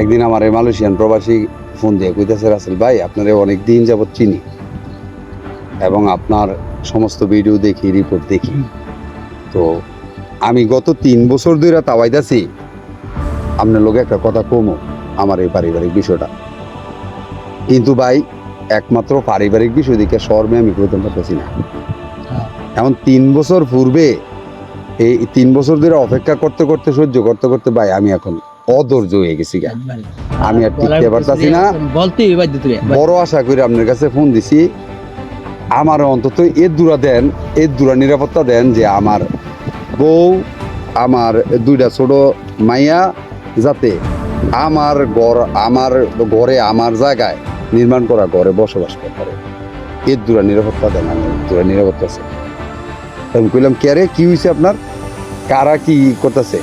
একদিন আমার এই মালয়েশিয়ান প্রবাসী ফোন দিয়ে কইতেছে, রাসেল ভাই, আপনার অনেক দিন যাবত চিনি এবং আপনার সমস্ত ভিডিও দেখি, রিপোর্ট দেখি তো আমি গত তিন বছর ধরে তাওয়াইতাছি, আপনার লোকে একটা কথা কমো, আমার এই পারিবারিক বিষয়টা কিন্তু ভাই, একমাত্র পারিবারিক বিষয় দিকে শর্মে আমি করতে পারতেছি না। এমন তিন বছর পূর্বে, এই তিন বছর ধরে অপেক্ষা করতে করতে, সহ্য করতে করতে ভাই, আমি এখন অধৈর্য হয়ে গেছি। আমি আর টিকতে পারতাছি না। বড় আশা করে আপনার কাছে ফোন দিছি। আমার অন্তত এর দূরা দেন এর দূরা নিরাপত্তা দেন যে আমার বউ আমার দুইটা ছোট মাইয়া যাতে আমার ঘর আমার ঘরে আমার জায়গায় নির্মাণ করা ঘরে বসবাস করতে পারে এর দূরা নিরাপত্তা দেন আমি দূরা নিরাপত্তা আছে আমি কইলাম কে রে? কি হয়েছে আপনার? কারা কি করতেছে?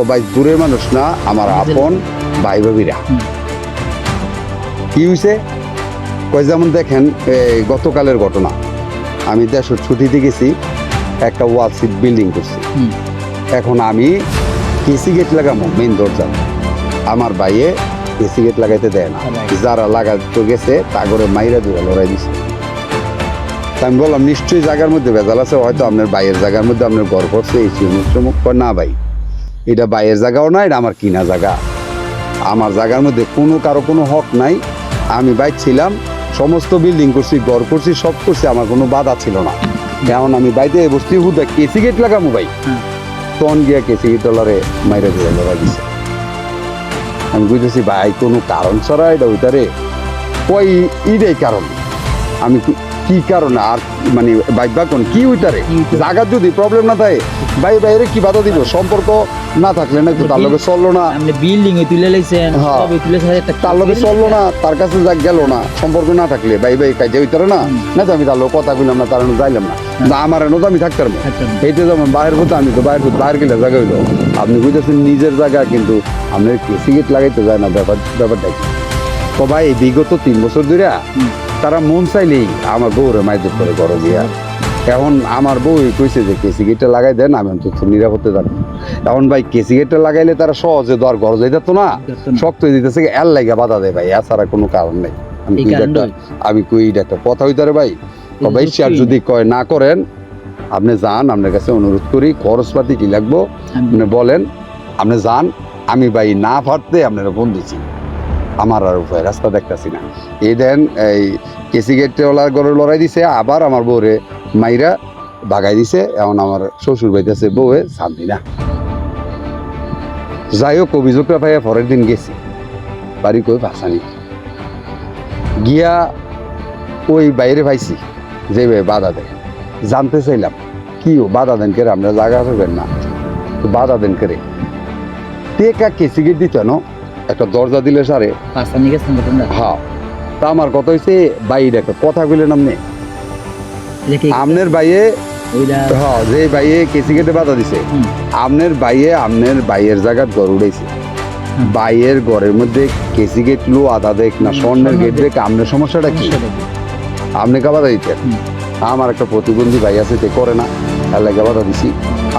তো ভাই দূরের মানুষ না আমার আপন ভাই ভাবিরা। কি হয়েছে কয় যেমন দেখেন এই গতকালের ঘটনা। আমি দেশের ছুটিতে গেছি একটা ওয়াল সিট বিল্ডিং করছি। এখন আমি কেসি গেট লাগামো মেইন দরজা। আমার ভাইয়ে কেসি গেট লাগাইতে দেয় না। যারা লাগাতে গেছে তা করে মাইরা দিয়ে লড়াই দিছে। আমি বললাম নিশ্চয়ই জায়গার মধ্যে ভেজাল আছে হয়তো আপনার বাইয়ের জায়গার মধ্যে আপনার ঘর করছে এই চুমুক না ভাই এটা বাইয়ের জায়গাও না, এটা আমার কিনা জায়গা। আমার জায়গার মধ্যে কোনো কারও কোনো হক নাই। আমি বাইক ছিলাম, সমস্ত বিল্ডিং করছি, ঘর করছি, সব করছি, আমার কোনো বাধা ছিল না। এখন আমি বাইতে বসছি হুদা কেসি গেট লাগামু ভাই। তখন গিয়া কেসি গেট ডলারে মাইরা দিয়ে লড়াই দিছে। আমি বুঝতেছি, ভাই, কোনো কারণ ছাড়া এটা ওইটারে ওই ইটাই কারণ। আমি কি কারণে? আর মানে বাইক বা কোন কি ওইটারে? জায়গার যদি প্রবলেম না থাকে ভাই বাইরে কি বাধা দিব? সম্পর্ক না থাকলে না তার লগে চলল না। আপনি বিল্ডিং এ তুলে লাইছেন হ্যাঁ। তার লগে চলল না তার কাছে যা গেল না সম্পর্ক না থাকলে ভাই ভাই কাজে হইতারে না। না তো আমি তার লোক কথা কইলাম না তার যাইলাম না। না আমার এনে তো আমি থাকতাম। এইটা যেমন বাইরের হতো আমি তো বাইরে বাইরে গেলে জায়গা হইল আপনি বুঝতেছেন নিজের জায়গা কিন্তু আপনার সিগারেট লাগাইতে যায় না ব্যাপার ব্যাপারটা তো ভাই বিগত তিন বছর ধরে। তারা মন চাইলেই আমার বউরে মাইজত করে ঘরে গিয়া। এখন আমার বউ কইছে যে কেসি গেটটা লাগাই দেন আমি অন্তত নিরাপত্তা জানি এখন ভাই কেসি গেটটা লাগাইলে তারা সহজে আর ঘর যাইতে তো না। শক্ত হয়ে দিতেছে এর লাগে বাধা দেয় ভাই এছাড়া কোনো কারণ নেই। আমি কই আমি একটা কথা হইতারে ভাই। ভাই এটা শেয়ার যদি কয় না করেন আপনি যান আপনার কাছে অনুরোধ করি খরচপাতি কি লাগবো? আপনি বলেন আপনি যান আমি ভাই না ফাটতে আপনারা ফোন দিচ্ছি আমার আর উপায়, রাস্তা দেখতেছি না। এই দেন এই কেসি গেটওয়ালার ঘরে লড়াই দিছে, আবার আমার বউরে মাইরা বাগাই দিছে, এখন আমার শ্বশুর বাইতেছে বউয়ে শান্তি না। যাই হোক অভিযোগটা পাইয়া পরের দিন গেছি। বাড়ি কই ভাসানি গিয়া ওই বাইরে পাইছি, যে বাধা দেয়। জানতে চাইলাম, কি ও বাধা দেন করে? আমরা জায়গা পাবেন না। বাধা দেন করে? টেকা কেসি গেট দিত না। একটা দরজা দিলে সারে। হ্যাঁ। তা আমার কথা হয়েছে বাইরে একটা কথা কইলেন আপনি আমনের বাইয়ে হ্যাঁ যে বাইয়ে কেসি গেটে বাধা দিছে। আমনের বাইয়ে আমনের বাইয়ের জায়গাত ঘর উড়াইছে। বাইয়ের ঘরের মধ্যে কেসি গেট লো আদা দেখ না স্বর্ণের গেট দেখ। আমনের সমস্যাটা কি? আপনি কা? বাধা দিতেন? আমার একটা প্রতিবন্ধী ভাই আছে তে করে না এর লাগে বাধা দিছি।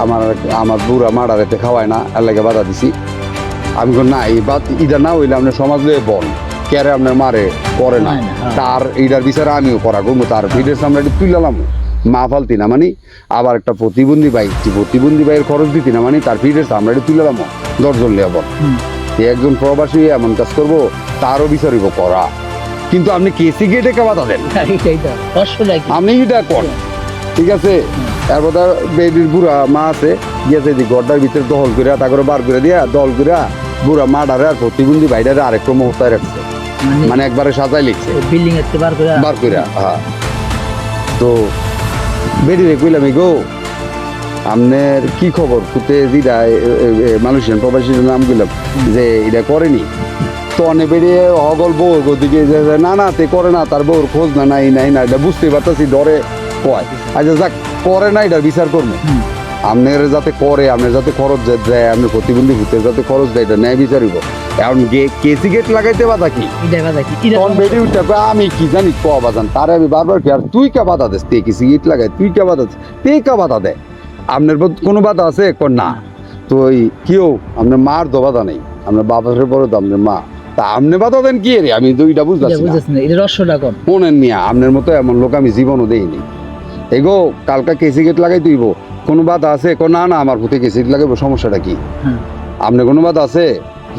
আমার আমার বুড়া এতে খাওয়ায় না এর লাগে বাধা দিছি। আমি না এই বাদ ইটা না হইলে আপনার সমাজ বল। কেরে আপনার মারে করে না হয় হ্যাঁ। তার এইটার বিচারে আমিও করা করব তার ভিডিওর সামনে একটু তুইলাম মা ফালতি না মানে? আবার একটা প্রতিবন্ধী ভাই প্রতিবন্ধী ভাইয়ের খরচ দিতি না মানে? তার ভিডিওর সামনে তুইলাম দশজন। যে একজন প্রবাসী এমন কাজ করব তারও বিচারিব করা। কিন্তু আপনি কেসি গেটে কে বাধা দেন? তো। আপনি এটা কর ঠিক আছে? এরপর বেডির বুড়া মা আছে গিয়েছে যে ঘরটার ভিতরে দহল করে তারপরে বার করে দিয়া দল করে বুড়া মা ডারে আর প্রতিবন্ধী ভাইডারে আরেক ক্রম হতায় রাখছে। মানে মানে একবারে সাজাই লিখছে। বিল্ডিং এর বার করে বার করে হ্যাঁ। তো বেরিয়ে কইলাম গো আপনার কি খবর? কুতে দিদা মানুষের প্রবাসীর নাম কইলাম যে এটা করেনি। তো অনেক বেরিয়ে হগল বউ দিকে যে যে, না না তে করে না তার বউর খোঁজ না নাই নাই না এটা বুঝতেই পারতেছি ডরে কয়। আচ্ছা যাক করে না এটার বিচার করব। আপনার যাতে করে আপনার যাতে খরচ দেয় আপনার প্রতিবন্ধী ভূতের যাতে খরচ দেয় এটা ন্যায় বিচারিব। এখন কেসি গেট লাগাইতে বাধা কি? তখন বেডে উঠে কয়, আমি কি জানি ক বাজান তারে আমি বারবার কি আর তুই কে বাধা দিস? তে কি সিট লাগাই তুই কে বাধা দিস? তে কে বাধা দেয়? আপনার কোনো বাধা আছে? কর না। তো ওই কেউ আপনার মার তো বাধা নেই। আপনার বাবার পরে তো আপনার মা। তা আপনি বাধা দেন কি রে? আমি তো এটা বুঝতেছি না। বুঝেছেন এটা রহস্যটা কোন? মনেন মিয়া আপনার মতো এমন লোক আমি জীবনও দেইনি। এগো কালকা কেসি গেট লাগাই তুইব কোনো বাধা আছে? কো না না আমার প্রতি কেসি লাগাইবো সমস্যাটা কি? হ্যাঁ। আপনি কোনো বাধা আছে?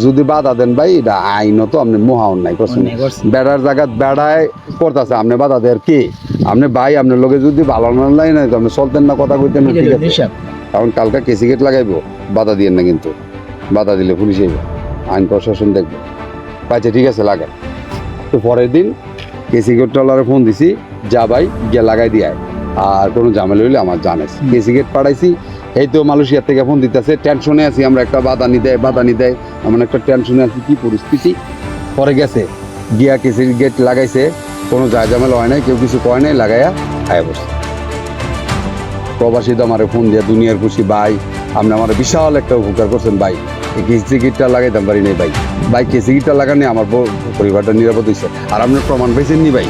যদি বাধা দেন ভাই এটা আইনত আপনি করছেন। অন্যায় করছেন। বেড়ার জায়গা বেড়ায় করতেছে আপনি বাধা দেয় কে? আপনি ভাই আপনার লোকে যদি ভালো না লাগে না তো আপনি চলতেন না কথা কইতেন ঠিক আছে। এখন কালকা কেসি গেট লাগাইবো বাধা দিয়েন না কিন্তু। বাধা দিলে পুলিশ আইব আইন প্রশাসন দেখবে। পাইছে ঠিক আছে লাগাই তো পরের দিন কেসি গেট টলারে ফোন দিছি যা ভাই গিয়ে লাগাই দিয়ে আয়। আর কোনো ঝামেলা হইলে আমার হুম। কেসি গেট পাঠাইছি এই তো মালয়েশিয়ার থেকে ফোন দিতেছে টেনশনে আছি আমরা একটা বাদানি দেয় বাদানি দেয় এমন একটা টেনশনে আছি কি পরিস্থিতি? পরে গেছে গিয়া কেসি গেট লাগাইছে কোনো যায় ঝামেলা হয় নাই কেউ কিছু কয় নাই লাগাইয়া আয়া বসে প্রবাসী তো আমার ফোন দিয়ে দুনিয়ার খুশি ভাই আপনি আমার বিশাল একটা উপকার করছেন ভাই। এই কেসি গিটটা লাগাইতাম পারি নাই ভাই। ভাই কেসি গিটটা লাগানি আমার পরিবারটা নিরাপদ হয়েছে আর আপনার প্রমাণ পাইছেন নি ভাই?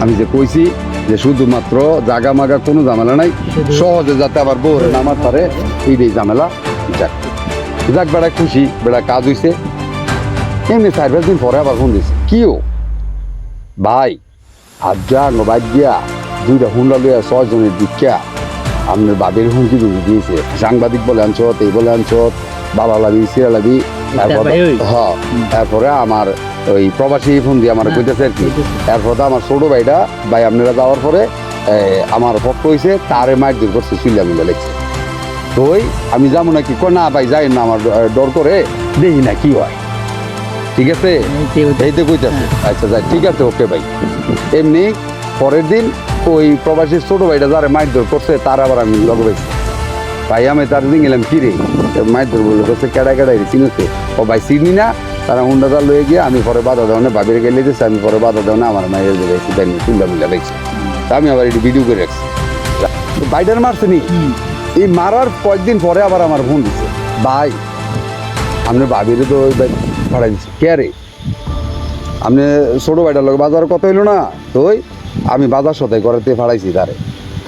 আমি যে কইছি যে শুধুমাত্র জাগা মাগা কোনো ঝামেলা নাই সহজে যাতে আবার বউরে নামার পারে এইটাই ঝামেলা যাক। যাক বেড়া খুশি বেড়া কাজ হইছে। এমনি চার পাঁচ দিন পরে আবার ফোন দিছে। কিও? ভাই আজ যা নবাদ দিয়া দুইটা হুন্ডা লইয়া ছয় জনের দীক্ষা। আপনার বাবের হুমকি দুমকি দিয়েছে। সাংবাদিক বলে আনছত এই বলে আনছত বাবা লাবি সিরা লাবি তারপর হ্যাঁ তারপরে আমার ওই প্রবাসী ফোন দিয়ে আমার হ্যাঁ, কইতেছে আর কি। এরপর আমার ছোট ভাইটা ভাই আপনারা যাওয়ার পরে আমার পক্ষ হয়েছে তারে মায়ের দূর করছে চুল্লা মিলা লেগছে। তো ওই আমি যাব নাকি? কয় না ভাই যাই না আমার ডর করে দেখি না কি হয়? ঠিক আছে? এই তো কইতাছে। আচ্ছা যাই ঠিক আছে ওকে ভাই। এমনি পরের দিন ওই প্রবাসী ছোট ভাইটা যারা মাইর দৌড় করছে তার আবার আমি লগ ভাই। আমি তার দিন গেলাম কি রে? মাইর দৌড় বলে করছে কেডা কেডাই চিনছে? ও ভাই চিনি না তারা হুন্ডাটা লয়ে গিয়ে আমি পরে বাধা দেওয়া ভাবির গেলে দিচ্ছে আমি পরে বাধা দেওয়া আমার মায়ের দিকে তাই চিন্তা মিলা লাগছে তা আমি আবার এটি ভিডিও করে রাখছি। বাইডার মারছে নি? এই মারার কয়েকদিন পরে আবার আমার ফোন দিছে। ভাই আপনি ভাবির তো ভাড়া দিচ্ছে কে রে? আপনি ছোটো ভাইটার লোক বাজার কত হইল না? তো ওই আমি বাজার সদাই করাতে ফাড়াইছি তারে।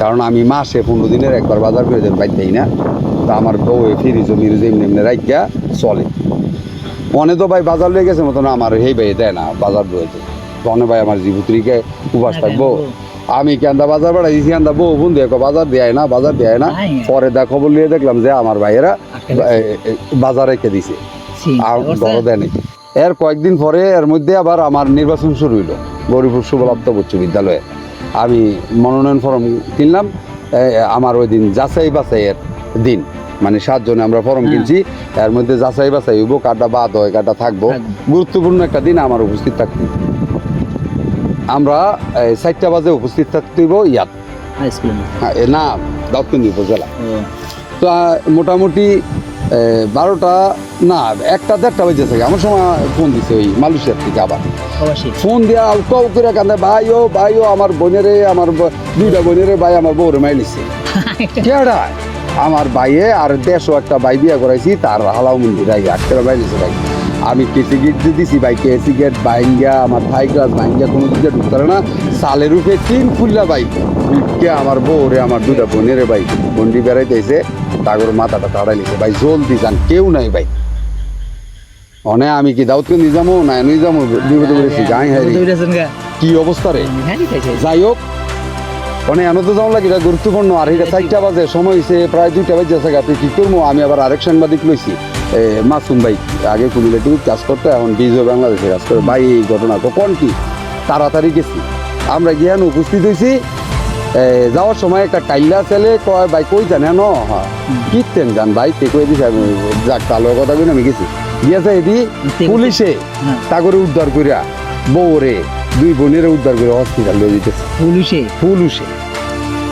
কারণ আমি মাসে পনেরো দিনের একবার বাজার করে দেন বাইর দেই না। তা আমার বউ ফিরিজ মিরিজ এমনি এমনি রাখিয়া চলে। মনে তো ভাই বাজার লয়ে গেছে মতন আমার এই ভাই দেয় না বাজার দইতে তনে ভাই আমার জীবুত্রীকে উপাস থাকব? আমি কেন্দা বাজার বাড়াইছি? কেন্দা বউ বোন দেখো বাজার দেয় না বাজার দেয় না। পরে দা খবর লিয়ে দেখলাম যে আমার ভাইয়েরা বাজার রেখে দিছে। আর? বড় দেয়নি এর কয়েকদিন পরে এর মধ্যে আবার আমার নির্বাচন শুরু হইল গরিপুর শুভলাপ্ত উচ্চ বিদ্যালয়ে। আমি মনোনয়ন ফর্ম কিনলাম আমার ওই দিন যাচাই বাছাইয়ের দিন। মানে সাতজনে আমরা ফর্ম হ্যাঁ। কিনছি এর মধ্যে যাচাই বাছাই হইব কাটা বাদ হয় কাটা থাকব। গুরুত্বপূর্ণ একটা দিন আমার উপস্থিত থাকতে আমরা চারটা বাজে উপস্থিত থাকতে হইব ইয়াত না। হ্যাঁ, এ, উপজেলা তো মোটামুটি বারোটা না একটা দেড়টা বেজে থাকে আমার সময় ফোন দিছে ওই মালয়েশিয়ার থেকে আবার। ফোন দিয়া কাউ করে কান্দে ভাই ও ভাই ও আমার বোনেরে আমার দুইটা বোনেরে ভাই আমার বউরে মাইলিছে কেডা আমার ভাইয়ে আর দেড়শো একটা ভাই বিয়া করাইছি তার হালাও মন্দির আগে আটটা বাইরেছে ভাই আমি কেসি গেট যে দিছি ভাই কেসি গেট বাইঙ্গা আমার ভাই গ্লাস বাইঙ্গা কোনো দিকে ঢুকতে না। সালের উপরে তিন ফুল্লা ভাই। কে আমার বউরে আমার দুটা বোনেরে ভাই বন্ডি বেড়াইতেছে তাগর মাথাটা তাড়াই লিখে ভাই জলদি যান কেউ নাই ভাই। অনে আমি কি দাউদকান্দি যাব না এনুই যাব বিপদে পড়েছি গাই? কি অবস্থা রে? হ্যাঁ। যাই হোক মানে এনে তো যাওয়া লাগে গুরুত্বপূর্ণ। আর এটা চারটা বাজে সময় হয়েছে প্রায় দুইটা বাজে আছে আপনি কি করব আমি আবার আরেক সাংবাদিক লইছি। মাসুম ভাই আগে কুমিল্লা টিভি কাজ করতো এখন বিজয় বাংলাদেশে কাজ করে। ভাই এই ঘটনা তো কোন কি? তাড়াতাড়ি গেছি। আমরা গিয়ান উপস্থিত হয়েছি যাওয়ার সময় একটা কাইল্লা ছেলে কয় ভাই কই জানে ন হ্যাঁ। কিতেন যান ভাই তে কই দিছে আমি যাক তালো কথা কই আমি গেছি। গিয়েছে এদি পুলিশে হ্যাঁ। তাগরে উদ্ধার করিয়া বউরে দুই বোনেরে উদ্ধার করে হসপিটাল লয়ে দিতেছে পুলিশে? পুলিশে।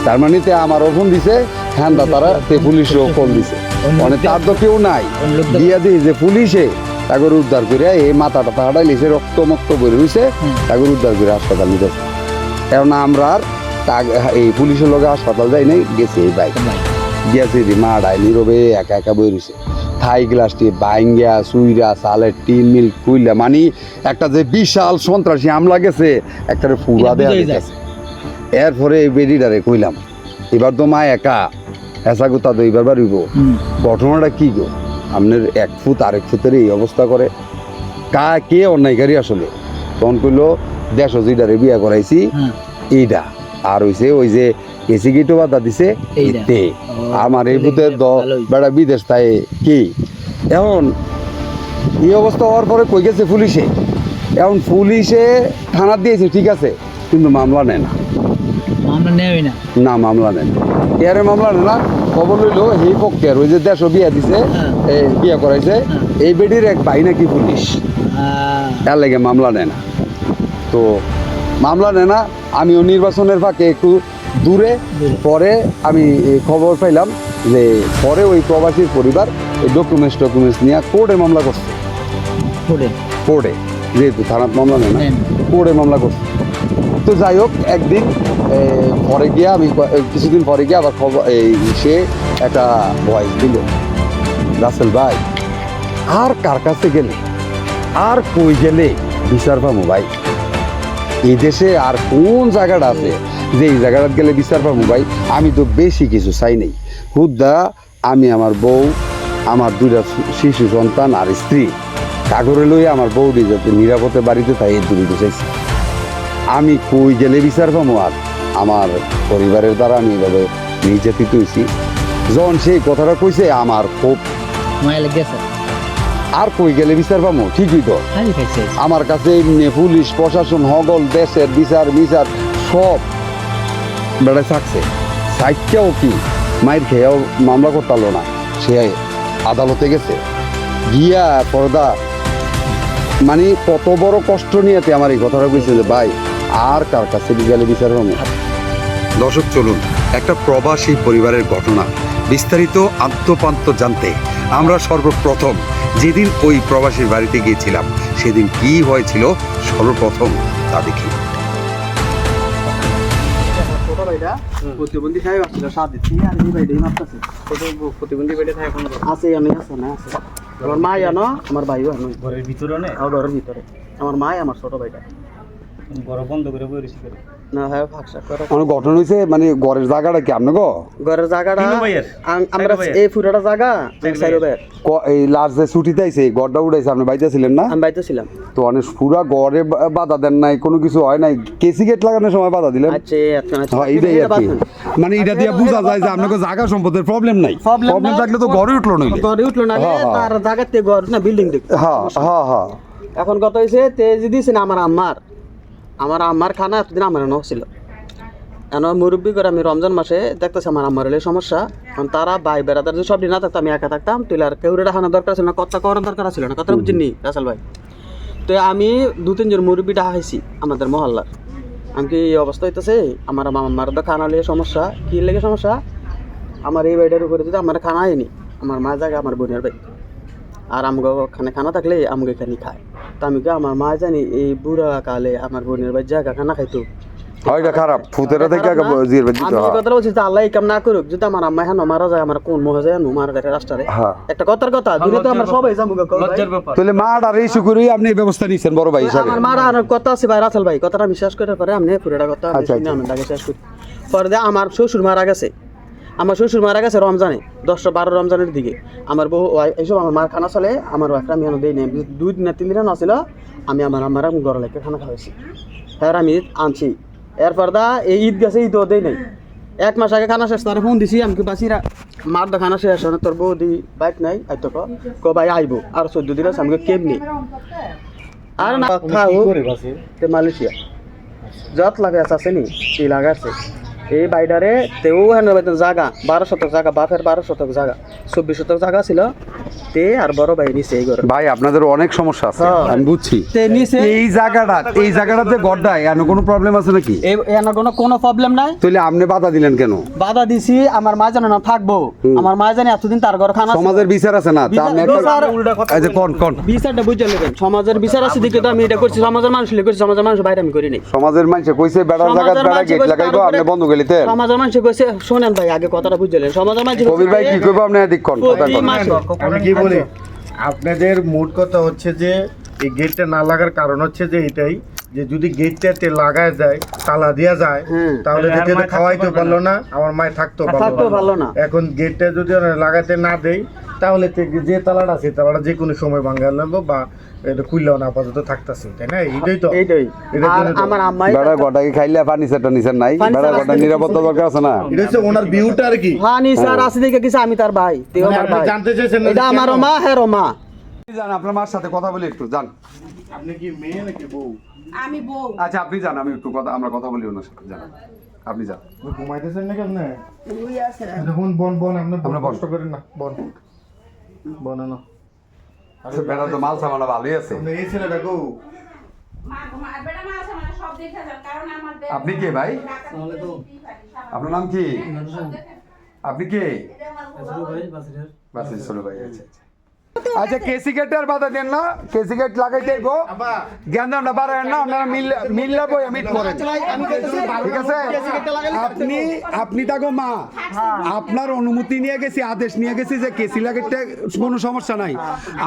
তার মানে তে আমার ফোন দিছে হ্যাঁ তারা তে পুলিশও ফোন দিছে। মানে তার তো কেউ নাই। দিয়া দিই যে পুলিশে তাগর উদ্ধার করে এই মাথাটা তাড়াই লিছে রক্ত মক্ত রইছে হুম। তাগর উদ্ধার করে হাসপাতাল নিতেছে এখন আমরা আর এই পুলিশের লগে হাসপাতাল যাই নাই গেছে এই বাইক গিয়েছে মা ডাই নীরবে একা একা বই রইছে। থাই গ্লাসটি বাইঙ্গা সুইরা সালের টিন মিল কুইলা মানে একটা যে বিশাল সন্ত্রাসী আমলা গেছে একটা ফুরা দেয়া। দিতেছে এরপরে এই বেডিটারে কইলাম এবার তো মা একা এসা গো তা দইবার বাড়িব ঘটনাটা কি গো? আপনার এক ফুট আরেক ফুটের এই অবস্থা করে। কা কে অন্যায়কারী আসলে? তখন কইল দেশ যেটারে বিয়া করাইছি হ্যাঁ। এইটা আর হইছে ওই যে এসি গেটও বাধা দিছে। ও, আমার এই ভূতের দ বেড়া বিদেশ তাই কি? এখন এই অবস্থা হওয়ার পরে কই গেছে পুলিশে? এখন পুলিশে থানা দিয়েছে ঠিক আছে কিন্তু মামলা নেয় না। না। না মামলা নেয় এরে মামলা নেয় না খবর লইলো এই পক্ষের ওই যে দেশ বিয়া দিছে হ্যাঁ। বিয়া করাইছে হ্যাঁ। এই বেডির এক ভাই নাকি পুলিশ। এর লেগে মামলা নেয় না। তো মামলা নেয় না আমিও নির্বাচনের ফাঁকে একটু দূরে। পরে আমি খবর পাইলাম যে পরে ওই প্রবাসীর পরিবার ডকুমেন্টস ডকুমেন্টস নিয়ে কোর্টে মামলা করছে। কোর্টে? যেহেতু থানার মামলা নেই না কোর্টে মামলা করছে। তো যাই হোক একদিন পরে গিয়ে আমি কিছুদিন পরে গিয়ে আবার খবর এই সে একটা ভয়েস দিল রাসেল ভাই আর কার কাছে গেলে? আর কই গেলে? বিচার পাবো ভাই। এই দেশে আর কোন জায়গাটা আছে? যে এই জায়গাটা গেলে বিচার পাবো ভাই আমি তো বেশি কিছু চাই নেই। হুদ্দা আমি আমার বউ আমার দুইটা শিশু সন্তান আর স্ত্রী। কাগরে লই আমার বউটি যাতে নিরাপদে বাড়িতে তাই এই দূরিতে চাইছি। আমি কই গেলে বিচার পাবো আর? আমার পরিবারের দ্বারা আমি এভাবে নির্যাতিত হয়েছি যখন সেই কথাটা কইছে আমার খুব আর কই গেলে বিচার পাবো? ঠিকই তো। আমার কাছে পুলিশ প্রশাসন হগল দেশের বিচার বিচার সব। বেড়ায় থাকছে। সাইটটাও কি মায়ের খেয়েও মামলা করতে না? সে আদালতে গেছে। গিয়া পর্দা মানে কত বড় কষ্ট নিয়েতে আমার এই কথাটা কইছে যে, ভাই, আর কার কাছে গেলে বিচার পাবো দর্শক, চলুন। একটা প্রবাসী পরিবারের ঘটনা বিস্তারিত আত্মপান্ত জানতে আমরা সর্বপ্রথম যেদিন ওই প্রবাসীর বাড়িতে গিয়েছিলাম, সেদিন কি হয়েছিল সর্বপ্রথম তা দেখি। প্রতিবন্ধী সাহেব আসছিল সাত দিচ্ছি আর এই বাইরে মারতেছে। প্রতিবন্ধী বাইরে থাকে কোনো আছে আমি আছে না আছে। আমার মা জানো আমার ভাইও জানো ঘরের ভিতরে নেই ঘরের ভিতরে। আমার মা আমার ছোট ভাইটা। বড় বন্ধ করে বই না ফাঁকসা করে মানে ঘটনা হয়েছে মানে ঘরের জায়গাটা কি আপনি গো? ঘরের জায়গাটা তিনু ভাইয়ের? আম- আমরা এই পুরোটা জায়গা এই লাস্ট যে উঠাইছে আপনি বাইতে ছিলেন না? আমি বাইতে ছিলাম তো অনেক পুরা বাধা দেন নাই কোনো কিছু হয় নাই। কেসি গেট লাগানোর সময় বাধা দিলেন? আচ্ছা আচ্ছা আচ্ছা হ্যাঁ আর কি। মানে এটা দিয়ে বোঝা যায় যে আপনাকে জায়গা সম্পদের প্রবলেম নাই। প্রবলেম থাকলে তো ঘরে উঠল নইলে। ঘরে উঠল না হ্যাঁ, হ্যাঁ। তার জায়গাতে ঘর না বিল্ডিং হ্যাঁ হ্যাঁ হ্যাঁ। এখন কত হয়েছে তেজি আমার আম্মার। আমার আম্মার খানা এতদিন আমার এনে ছিল। এখন মুরব্বী করে আমি রমজান মাসে দেখতেছি আমার আম্মার হলে সমস্যা। কারণ তারা ভাই বেড়াদার যদি সব দিন না থাকতো আমি একা থাকতাম। তুলে আর কেউ হানা দরকার ছিল না কথা করার দরকার ছিল না। কথা বুঝিনি রাসেল ভাই। তো আমি দু তিনজন মুরব্বী হয়েছি আমাদের মহল্লার। আমি কি এই অবস্থা হইতেছে? আমার মামার তো খানা লেগে সমস্যা। কি লেগে সমস্যা? আমার এই বাড়িটার উপরে যদি আমার খানা হয়নি আমার মা জায়গা আমার বোনের বাড়ি। আর আমগো খানে খানা থাকলে আমগো এখানে খায়। তা আমি কি আমার মা জানি এই বুড়া কালে আমার বোনের বাড়ি জায়গা খানা খাইতো। হয় খারাপ ফুতেরা থেকে আগে আমি এই কথাটা বলছি যে আল্লাহ কাম না করুক যদি আমার আম্মা হ্যাঁ মারা যায় আমার কোন মহে যায় মারা যায় রাস্তারে। হ্যাঁ। একটা কথার কথা দূরে তো আমরা সবাই যাব। লজ্জার ব্যাপার। তাহলে মা আর ইস্যু করে আপনি এই ব্যবস্থা নিয়েছেন বড় ভাই হিসাবে। আমার মারা আর কথা আছে ভাই রাসেল ভাই কথাটা বিশ্বাস করে পরে আমি পুরোটা কথা আমি আচ্ছা, শুনে আচ্ছা। আমি তাকে শেষ করি। পরে আমার শ্বশুর মারা গেছে। আমার শ্বশুর মারা গেছে রমজানে দশটা বারো রমজানের দিকে। আমার বউ এইসব আমার মার খানা চলে আমার ওয়াইফরা আমি দিই নাই। দুই দিন তিন দিন নছিল আমি আমার আমার ঘর লেগে খানা খাওয়াইছি। হ্যাঁ আমি আনছি। এরপর দা এই ঈদ গেছে ঈদও দেই নাই। এক মাস আগে খানা শেষ তার ফোন দিছি আমি কি বাসিরা মার দা খানা শেষ হয় তোর বৌদি বাইক নাই আইতো তো ক। ভাই আইবো। আর চোদ্দ দিন আছে আমাকে কেমনি? আর না খাও মালয়েশিয়া। যত লাগে আছে নি এই লাগাছে এই বাইডারে তেও হেন জায়গা বারো শতক জায়গা বাপের বারো শতক জায়গা চব্বিশ শতক জায়গা ছিল। তে আর বড় ভাই নিছে এই ঘরে। ভাই আপনাদের অনেক সমস্যা আছে হ্যাঁ। আমি বুঝছি। তে এই জায়গাটা এই জায়গাটাতে এন কোনো প্রবলেম আছে নাকি? এই কোনো কোনো প্রবলেম নাই। তাহলে আপনি বাধা দিলেন কেন? বাধা দিছি আমার মা জানে না থাকব। আমার মা জানে এতদিন তার ঘর খানা সমাজের বিচার আছে না? আপনি একটা এই যে কোন কোন? বিচারটা বুঝে নেবেন। সমাজের বিচার আছে দিকে তো আমি এটা করছি সমাজের মানুষ লিখে করছি সমাজের মানুষ বাইরে আমি করি নাই। সমাজের মানুষে কইছে বেড়ার জায়গা বেড়া গেট লাগাইবো আপনি বন্ধ গেলিতে সমাজের মানুষ কইছে শোনেন ভাই আগে কথাটা বুঝলেন। সমাজের মানুষ কবির ভাই কি কইবো আপনি এদিক কোন কথা কোন। আমি কি বলি আপনাদের মোট কথা হচ্ছে যে এই গেটটা না লাগার কারণ হচ্ছে যে এটাই যে যদি গেটটাতে লাগায় যায় তালা দেওয়া যায় হ্যাঁ। তাহলে যেতে খাওয়াইতে পারল না। আমার মায়ের থাকতো থাকতেও ভালো না। এখন গেটটা যদি লাগাতে না দেয় তাহলে যে তালাটা আছে তালাটা যে কোনো সময় ভাঙা নেব বা এটা খুললেও না আপাতত থাকতেছে তাই না? এইটাই তো। এইটাই। আর। আমার আম্মাই বেড়া গটাকে খাইলে ফার্নিচার টার্নিচার নাই? বেড়া গটা নিরাপত্তা দরকার আছে না? এটা হচ্ছে ওনার ভিউটা আর কি। স্যার আছে দেখে কিছু আমি তার ভাই তেও মানে আমার ভাই। জানতে চেয়েছেন না যে এটা কেন? আমারও মা হ্যাঁ মা যান আপনার মার সাথে কথা বলি একটু যান আপনি কি মেয়ে নাকি বউ? আমি বউ। আচ্ছা আপনি যান আমি একটু কথা আমরা কথা বলি ওনার সাথে যান আপনি যান ঘুমাইতেছেন নাকি আপনি? দেখুন বন বন আপনি আমরা বন। কষ্ট করেন না বন। বন না। আচ্ছা বেড়া তো মাল সামানা ভালোই আছে। আপনি এই ছেলেটা গো মা মা বেটা মা আছে সব দেখে যান কারণ আমাদের আপনি কে ভাই? আপনার নাম কি? আপনি কে? বাসের ভাই আচ্ছা আচ্ছা। আচ্ছা কেসি গেটের বাধা দেন না। কেসি গেট লাগাইতে গো জ্ঞান না বাড়ায় না আপনারা মিল মিল্লা বই আমি করেন ঠিক আছে? আপনি আপনি তাগো মা। আপনার অনুমতি নিয়ে গেছি আদেশ নিয়ে গেছি যে কেসি লাগাইতে কোনো সমস্যা নাই।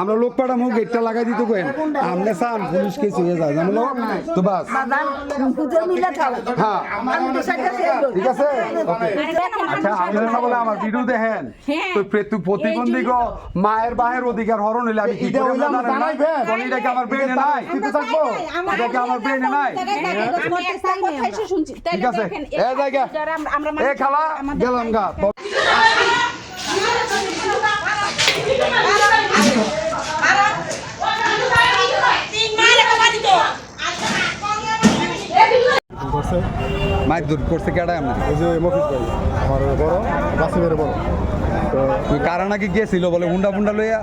আমরা লোক পাঠামো গেটটা লাগাই দিতে কেন আপনি চান পুলিশ কেস হয়ে যায় জানলো তো বাস। হ্যাঁ। ঠিক আছে? আচ্ছা আপনারা না বলে আমার ভিডিও দেখেন তো প্রতিবন্ধী গো মায়ের বাহের অধিকার হরণ হইলে আমি কি করে না? জানাইবেন। এটা কি আমার ব্রেনে নাই? থাকব? এটা কি আমার ব্রেনে নাই? ঠিক আছে। এ জায়গা এ খালা গেলাম গা মায়ের দূর করছে কেডায় আপনার এই যে মফিজ ভাই আমার বড় বাসিমের বড়। তো কারা নাকি বলে হুন্ডা ফুন্ডা লইয়া?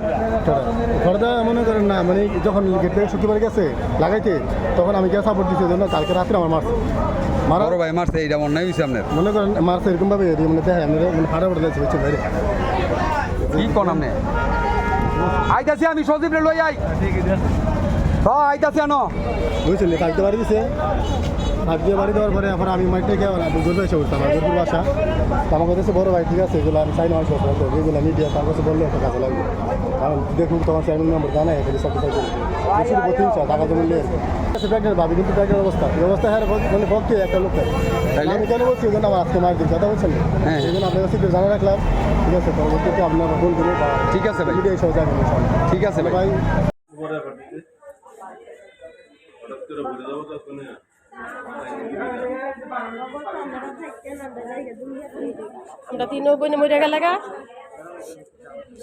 মনে করেন না মানে যখন গেট থেকে শুক্রবার গেছে লাগাইতে তখন আমি গিয়ে সাপোর্ট দিচ্ছি জন্য কালকে রাত্রে আমার মারছে। মারা ভাই মারছে এইটা মনে হয়েছে আপনার মনে করেন মারছে এরকম ভাবে মানে দেখে মানে ফাটা পড়ে যাচ্ছে বুঝছেন বাইরে কি কোন আপনি? আইতাছি আমি লই আই। আইতাছি আনো। বুঝছেন কালকে বাড়ি দিছে। আজকে বাড়ি দেওয়ার পরে এখন আমি মাইকটা গিয়ে না বুঝতে এসে উঠতাম আমার দুপুর বাসা। তো আমার কাছে বড় ভাই ঠিক আছে এগুলো আমি চাই না মানুষ এগুলো মিডিয়া তার কাছে বললে একটা কাজে লাগবে। কারণ দেখুন তোমার চ্যানেল নম্বর জানাই এখানে সব প্রতিহিংসা টাকা জমি নিয়ে প্রেগনেন্ট ভাবি কিন্তু প্রেগনেন্ট অবস্থা। এই অবস্থা হ্যাঁ মানে ভক্তি একটা তাইলে? আমি কেন বলছি জন্য আমার আজকে মার দিন কথা বলছেন? হ্যাঁ। এই জন্য আপনার কাছে একটু জানা রাখলাম। ঠিক আছে পরবর্তীতে আপনার ফোন করে ঠিক আছে ভাই। মিডিয়া যাবেন ঠিক আছে ভাই। ভাই আমরা তিন বোনে মরে গেলে গা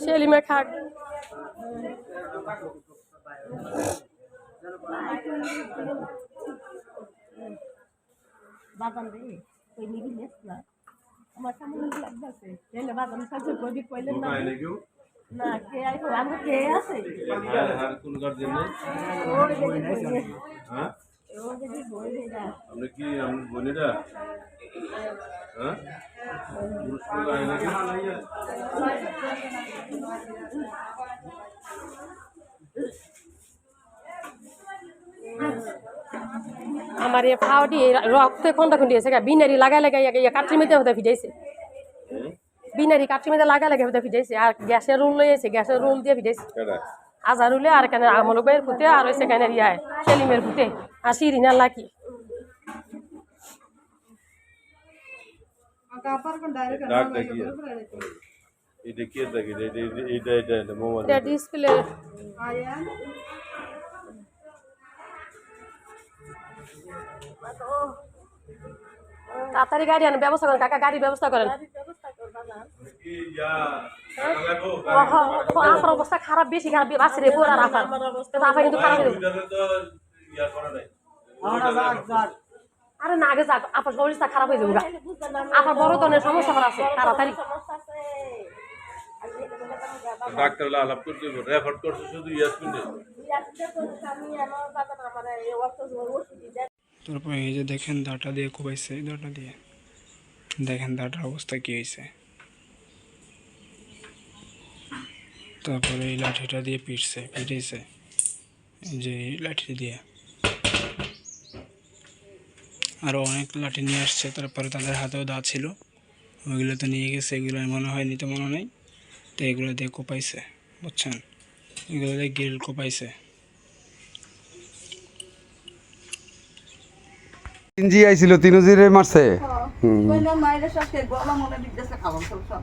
সেলিমে খাক। বাদাম রে কই নিবি নেস না আমার সামনে লাগছে এলে বাদাম সাথে কবি কইলেন না। না কে আইবো? আমরা কে আছে? বোনেরা হ্যাঁ? পুরুষ লোক আয় নাকি আমার এ ফাউডি রক্ত খন্ডা খুন্ডি আছে বিনারি লাগাই লাগাই ইয়া কাঠি মেতে হতে ফিটাইছে বিনারি কাঠি মেতে লাগাই লাগাই হতে ফিটাইছে আর গ্যাসের রোল লই আছে গ্যাসের রোল দিয়ে ফিটাইছে কেডা আজার রুলে আর কেন আমল বাইয়ের ফুটে আর ওই সেখানে ইয়ায় সেলিমের ফুটে আর শিরিনার লাকি ডিসপ্লে তাড়াতাড়ি গাড়ি আনেন ব্যবস্থা করেন কাকা গাড়ির ব্যবস্থা করেন। আপনার অবস্থা খারাপ বেশি খারাপ বাসে রে পুরা রাফার রাফা কিন্তু খারাপ আরে না আগে যাক আপনার অবস্থা খারাপ হয়ে যাবে গা। আপনার বড় ধরনের সমস্যা করা আছে তাড়াতাড়ি ডাক্তার আলাপ করতে রেফার করছে শুধু ইয়াস তারপরে এই যে দেখেন দাটা দিয়ে কোবাইছে দাটা দিয়ে দেখেন দাটার অবস্থা কি হয়েছে তারপরে এই লাঠিটা দিয়ে পিটছে পিটেছে। যে লাঠি দিয়ে। আরও অনেক লাঠি নিয়ে আসছে তারপরে তাদের হাতেও দা ছিল। ওইগুলো তো নিয়ে গেছে এগুলো মনে হয় নিতে মনে নেই। তো এগুলো দিয়ে কোপাইছে বুঝছেন? এগুলো দিয়ে গ্রিল কোপাইছে। তিনজি আইছিল তিনজিরে মারছে? হুম। গলা মনে দিতেছে খাবার সব সব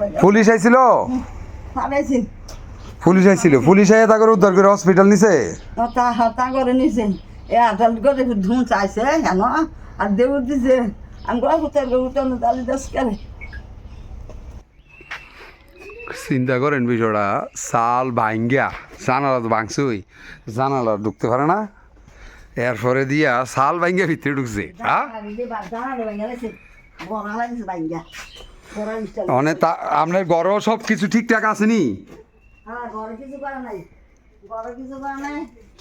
লাগে পুলিশ আইছিল? পুলিশ আইছিল। পুলিশ আইয়া তাকে উদ্ধার করে হসপিটাল নিছে? তা হতা করে নিছে। এ আদাল করে ধুম চাইছে কেন আর দেউ দিছে। আমি গলা করতে উঠান তালি দাস করে চিন্তা করেন বিষয়টা সাল ভাঙ্গিয়া জানালা তো ভাঙছই জানালা ঢুকতে পারে না? এরপরে দিয়া সাল ভাঙ্গিয়া ভিতরে ঢুকছে হ্যাঁ? মানে তা আপনার গড়ও সব কিছু ঠিকঠাক আছে নি? হ্যাঁ ঘরে কিছু করে নাই। ঘরে কিছু করে নাই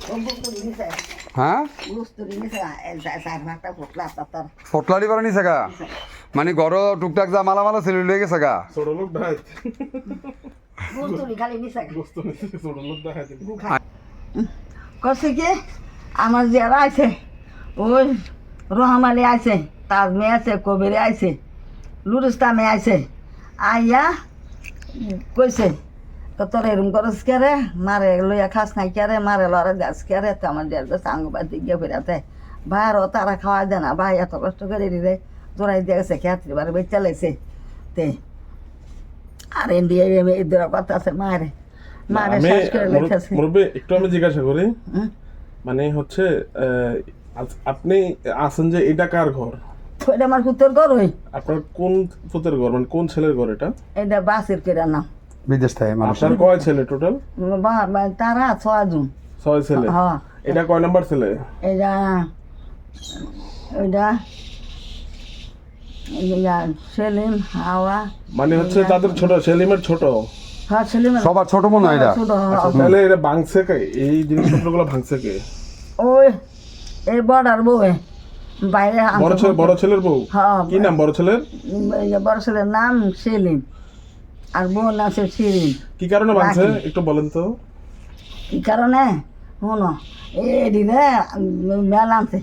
ও বুস্তুরি নিছে। হ্যাঁ? পারে মানে গড় টুকটাক যা মালা মালা ছেলে লয়ে গেছে গা? কি? আমার যারা আছে ওই রহমালি আছে তার মেয়ে আছে কবিরে আছে লুরুস্তামে আছে। আইয়া কইছে তো তোর এরম করস কেরে মারে লইয়া খাস নাই কেরে মারে লড়ে যাস কেরে তো আমার বেশ আঙ্গবাদি গিয়ে ফেরাতে ভাইয়ারও তারা খাওয়া দেয় না। ভাই এত কষ্ট করে দিলে জোড়াই দিয়ে গেছে খেয়াত্রি বারে বেচা লাইছে। তে আর ইন্ডিয়া এদের কথা আছে মারে। মারে শেষ করে লেখেছে একটু আমি জিজ্ঞাসা করি? মানে হচ্ছে আহ, আপনি আছেন যে এটা কার ঘর? ওইটা আমার পুত্তর ঘর হই আপনার কোন পুতের ঘর? মানে কোন ছেলের ঘর এটা? এটা বাসের কেরার নাম। বিদেশ থেকে মানুষ। আপনার কয় ছেলে টোটাল তারা ছয়জন ছয় ছেলে? হ্যাঁ। এটা কয় নাম্বার ছেলে? এটা ইয়া সেলিম হাওয়া। মানে হচ্ছে তাদের ছোট সেলিমের ছোট? হ্যাঁ সেলিম সবার ছোট মনে হয় এটা ছোট আচ্ছা, তাহলে এটা ভাঙছে কে? এই জিনিসপত্রগুলো ভাঙছে কে? ওই এই বর্ডার বউ বাইরে আনতে বড় ছেলে বড় ছেলের বউ? হ্যাঁ কি নাম বড় ছেলের? এই যে বড় ছেলের নাম সেলিম। আর বোন আছে শিরিন। কি কারণে ভাঙছে? একটু বলেন তো। কি কারণে? শুনো রে মেলা আনছে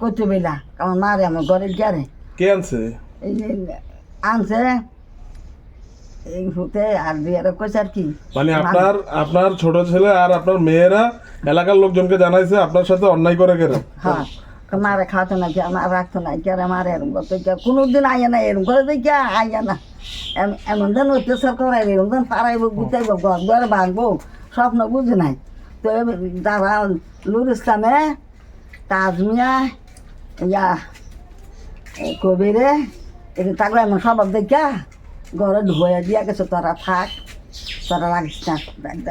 কত বেলা। আমার মারে আমার ঘরের গিয়ারে। কে আনছে? এই যে আনছে এই হতে আর বিয়ারে কইছে আর কি? মানে আপনার আপনার ছোট ছেলে আর আপনার মেয়েরা এলাকার লোকজনকে জানাইছে আপনার সাথে অন্যায় করে কেন? হ্যাঁ মারে খাওয়াতো না কি আমার রাখতো না কি আর মারে এরম করতো কি কোনো দিন আইয়া না এরম করে দেখি আইয়া না। এম- এমন দিন অত্যাচার করাই এরম দিন পারাইব গুতাইব ঘর ঘর ভাঙবো স্বপ্ন বুঝে নাই। তো তারা নুর ইসলামে তাজমিয়া ইয়া কবিরে এটা তাগলে এমন স্বভাব দেখা ঘরে ধুয়ে দিয়া গেছে তোরা থাক তোরা লাগিস না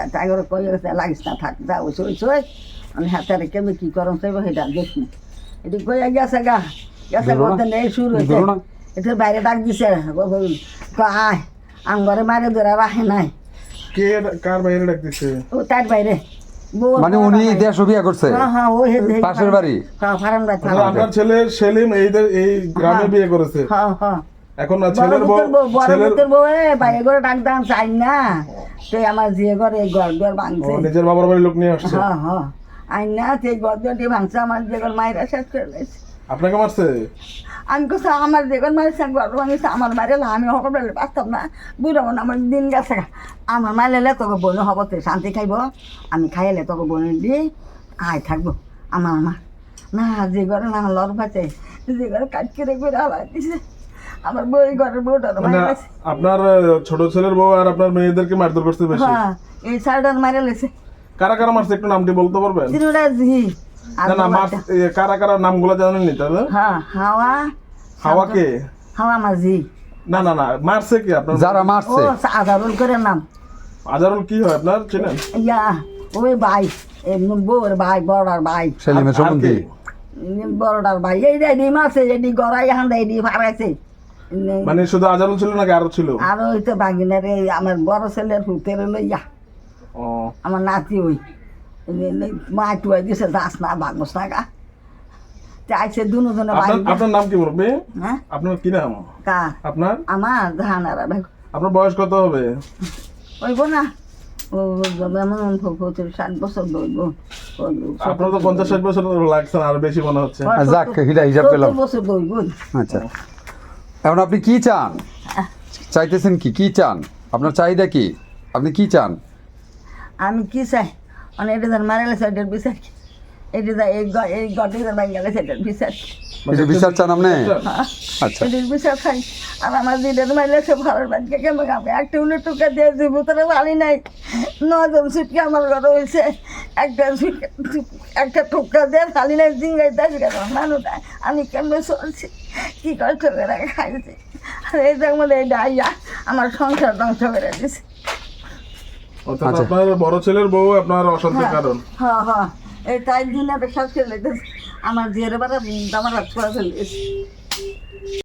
তাগরে কই গেছে লাগিস না থাক যা ওই ওই ওই আমি হাতে রেখে আমি কি করম সেবা সেটা দেখি। এটি কই গেছে গা গেছে। বলতে নেই শুরু হয়েছে। এটা বাইরে ডাক দিছে আয় আঙ্গরে মারে ধরে রাখে নাই। কে কার বাইরে ডাক দিচ্ছে ও তার বাইরে। বউ- মানে উনি দেশ বিয়া করছে? হ্যাঁ হ্যাঁ ও হে হে- পাশের বাড়ি? হ্যাঁ আপনার ছেলে সেলিম এই এই গ্রামে বিয়ে করেছে। হ্যাঁ হ্যাঁ। এখন না ছেলের বউ ছেলের বউ এ বাইরে করে ডাক দাম চাই না। তো আমার যে ঘরে এই ঘর ঘর ভাঙছে নিজের বাবার বাড়ির লোক নিয়ে আসছে? হ্যাঁ হ্যাঁ। আই না এই ঘর ঘরটি ভাঙছে আমার যে ঘর মায়েরা শেষ করে দিয়েছে। আপনাকে মারছে? আমি কোথাও আমার যে ঘর মায়ের সঙ্গে ঘর ভাঙিছে আমার মায়ের আমি হকবেলে বাঁচতাম না। বুড়ো না আমার দিন গেছে আমার মাইলে তোকে বোন হব তুই শান্তি খাইব। আমি খাইলে তোকে বোনের দি আয় থাকব। আমার আমার না যে ঘরে না লড় পাচ্ছে যে ঘরে কাজ করে করে আবার দিছে। আমার বই ঘরের বউটা মানে আছে আপনার ছোট ছেলের বউ আর আপনার মেয়েদেরকে মারধর করতে বেশি। হ্যাঁ এই সাইডার মারে লেছে কারা কারা মারছে একটু নামটি বলতে পারবেন? তিনুরা জি আর না না মার কারা কারা নামগুলো জানেননি তাহলে? হ্যাঁ হাওয়া হাওয়া কে? হাওয়া মাঝি। না না না মারছে কি আপনার যারা ও মারছে আদারুল করে নাম। আজারুল কি হয় আপনার চেনেন? ইয়া ওই ভাই এই বউর ভাই বড়ার ভাই। আর- আর সম্বন্ধে। কে? বড়টার ভাই। এই ডিম আছে এটি গড়াই হান দেয় এটি ফারাইছে মানে শুধু আজারুল ছিল নাকি আরও ছিল? আর ওই তো বাগিনার আমার বড় ছেলের হুতের লইয়া। ও। আমার নাতি ওই। মা টুয়াই দিছে দাস না বাগস না গা। চাইছে দুজনে ভাই আপনার আপনার নাম কি মুরব্বী? হ্যাঁ? আপনার কি নাম? কা? আপনার? আমার ধানারা ভাই। আপনার বয়স কত হবে? ওইব না। আপনার তো পঞ্চাশ ষাট বছর লাগছে আর বেশি মনে হচ্ছে। যাক, হিটা হিসাব পেলাম। বছর দইব আচ্ছা। এখন আপনি কি চান? চাইতেছেন কি? কি চান? আপনার চাহিদা কি? আপনি কি চান? আমি কি চাই? মানে এটা ধর মারালে সেটার বিচার কি? এটা এই এই গটি বাঙ্গালে সেটার বিচার এটা বিচার চান আপনি আচ্ছা এটার বিচার খাই আর আমার দিদের মাইলে সে ভালো বাচ্চা কেমন আমি একটা উনি টুকা দিয়ে দিব তারা ভালি নাই নজন সুটকে আমার ঘরে হয়েছে একটা একটা টুকা দিয়ে ফালি নাই জিঙ্গাই দশ গেল মানুষ আমি কেমন চলছি কি কষ্ট করে খাইছি আর এই দেখ মানে এই ডাইয়া আমার সংসার ধ্বংস করে দিছে। আপনার বড় ছেলের বউ আপনার অশান্তির কারণ। হ্যাঁ হ্যাঁ। এই তাই দিনে গেছে আমার জিয়ারে বারা আমার করে ফেলেছে।